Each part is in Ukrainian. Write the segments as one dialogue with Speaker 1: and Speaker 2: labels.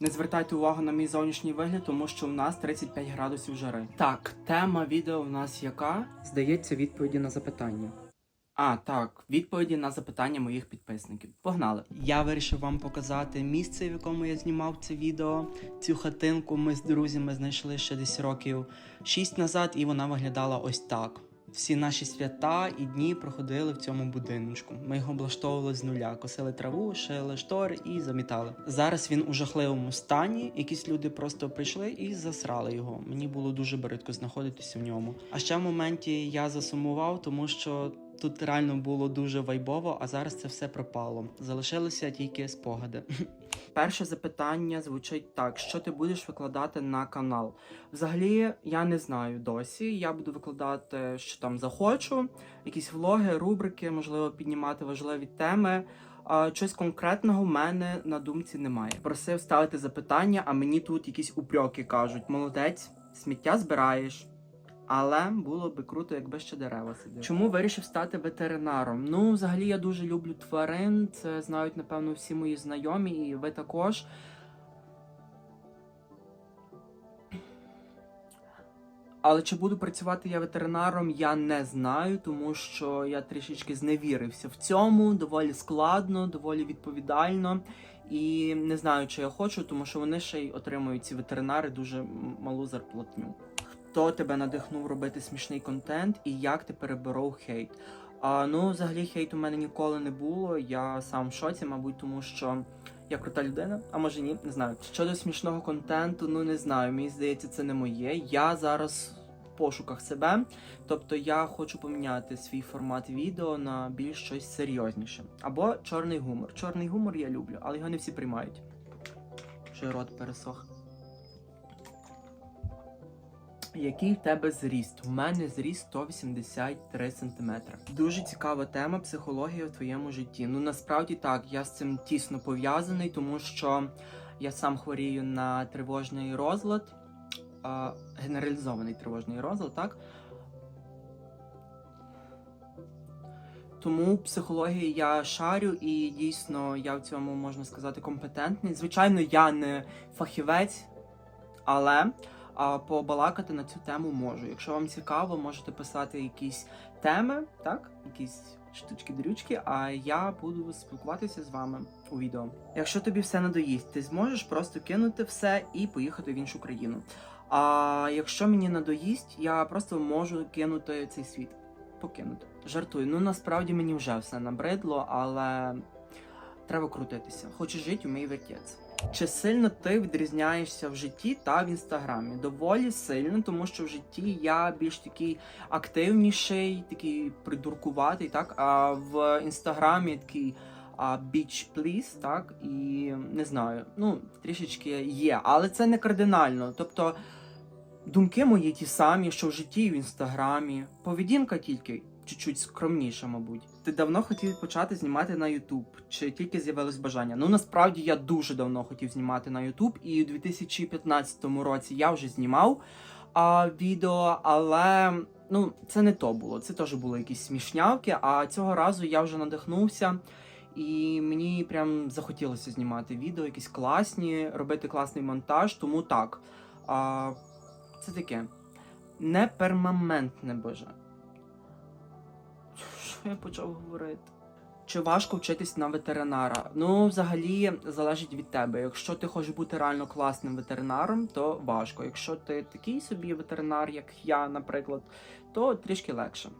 Speaker 1: Не звертайте увагу на мій зовнішній вигляд, тому що у нас 35 градусів жари. Так, тема відео у нас яка? Здається, відповіді на запитання. А, так, відповіді на запитання моїх підписників. Погнали! Я вирішив вам показати місце, в якому я знімав це відео. Цю хатинку ми з друзями знайшли ще десь років 6 назад, і вона виглядала ось так. Всі наші свята і дні проходили в цьому будиночку. Ми його облаштовували з нуля, косили траву, шили штори і замітали. Зараз він у жахливому стані. Якісь люди просто прийшли і засрали його. Мені було дуже бридко знаходитися в ньому. А ще в моменті я засумував, тому що тут реально було дуже вайбово, а зараз це все пропало. Залишилися тільки спогади. Перше запитання звучить так: що ти будеш викладати на канал? Взагалі, я не знаю досі. Я буду викладати, що там захочу, якісь влоги, рубрики, можливо, піднімати важливі теми. Щось конкретного в мене на думці немає. Просив ставити запитання, а мені тут якісь упреки кажуть: молодець, сміття збираєш. Але було би круто, якби ще дерева сиділи. Чому вирішив стати ветеринаром? Ну, взагалі, я дуже люблю тварин. Це знають, напевно, всі мої знайомі, і ви також. Але чи буду працювати я ветеринаром, я не знаю, тому що я трішечки зневірився в цьому. Доволі складно, доволі відповідально. І не знаю, чи я хочу, тому що вони ще й отримують ці ветеринари дуже малу зарплатню. Хто тебе надихнув робити смішний контент і як ти переборов хейт? А, ну, взагалі, хейт у мене ніколи не було. Я сам в шоці, мабуть, тому що я крута людина, а може ні, не знаю. Щодо смішного контенту, ну не знаю. Мені здається, це не моє. Я зараз в пошуках себе. Тобто я хочу поміняти свій формат відео на більш щось серйозніше. Або чорний гумор. Чорний гумор я люблю, але його не всі приймають. Що рот пересох. Який в тебе зріст? У мене зріст 183 см. Дуже цікава тема психологія в твоєму житті. Ну насправді так, я з цим тісно пов'язаний, тому що я сам хворію на тривожний розлад, а, генералізований тривожний розлад, так? Тому психології я шарю і дійсно я в цьому можна сказати компетентний. Звичайно, я не фахівець, але а, побалакати на цю тему можу. Якщо вам цікаво, можете писати якісь теми, так? Якісь штучки-дрючки, а я буду спілкуватися з вами у відео. Якщо тобі все надоїсть, ти зможеш просто кинути все і поїхати в іншу країну. А якщо мені надоїсть, я просто можу кинути цей світ. Покинути. Жартую. Ну насправді мені вже все набридло, але треба крутитися. Хочеш жити, умій вертеться. Чи сильно ти відрізняєшся в житті та в інстаграмі? Доволі сильно, тому що в житті я більш такий активніший, такий придуркуватий, так а в інстаграмі такий а, beach please, так і не знаю, ну трішечки є, але це не кардинально. Тобто думки мої ті самі, що в житті і в інстаграмі. Поведінка тільки чуть-чуть скромніша, мабуть. Ти давно хотів почати знімати на Ютуб? Чи тільки з'явилось бажання? Ну насправді я дуже давно хотів знімати на Ютуб, і у 2015 році я вже знімав а, відео, але ну це не то було. Це теж були якісь смішнявки. А цього разу я вже надихнувся. І мені прям захотілося знімати відео, якісь класні, робити класний монтаж. Тому так. А, це таке не перманентне боже. Я почав говорити? Чи важко вчитись на ветеринара? Ну, взагалі, залежить від тебе. Якщо ти хочеш бути реально класним ветеринаром, то важко. Якщо ти такий собі ветеринар, як я, наприклад, то трішки легше.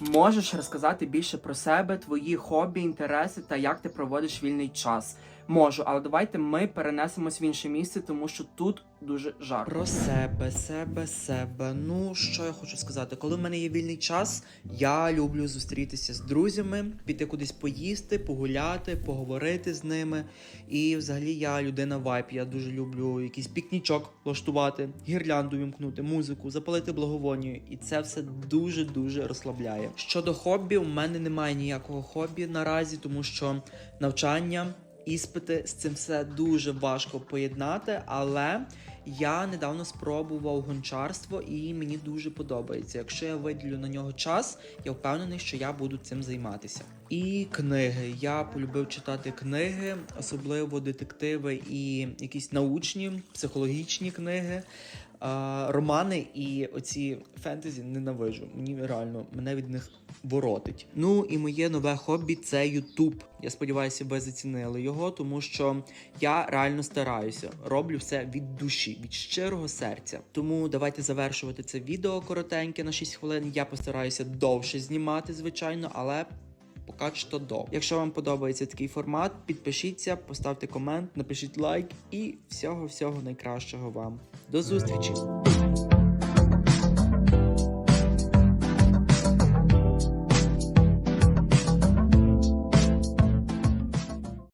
Speaker 1: Можеш розказати більше про себе, твої хобі, інтереси та як ти проводиш вільний час. Можу, але давайте ми перенесемось в інше місце, тому що тут дуже жарко. Про себе, себе, себе. Ну що я хочу сказати, коли в мене є вільний час, я люблю зустрітися з друзями, піти кудись поїсти, погуляти, поговорити з ними. І взагалі я людина вайп. Я дуже люблю якийсь пікнічок влаштувати, гірлянду вімкнути, музику, запалити благовонію. І це все дуже дуже розслабляє. Щодо хобі, у мене немає ніякого хобі наразі, тому що навчання іспити з цим все дуже важко поєднати, але я недавно спробував гончарство і мені дуже подобається. Якщо я виділю на нього час, я впевнений, що я буду цим займатися. І книги. Я полюбив читати книги, особливо детективи і якісь научні, психологічні книги. Романи і оці фентезі ненавижу. Мені реально мене від них воротить. Ну і моє нове хобі це Ютуб. Я сподіваюся, ви зацінили його, тому що я реально стараюся. Роблю все від душі, від щирого серця. Тому давайте завершувати це відео коротеньке на 6 хвилин. Я постараюся довше знімати, звичайно, але. Поки що до. Якщо вам подобається такий формат, підпишіться, поставте комент, напишіть лайк і всього всього найкращого вам. До зустрічі!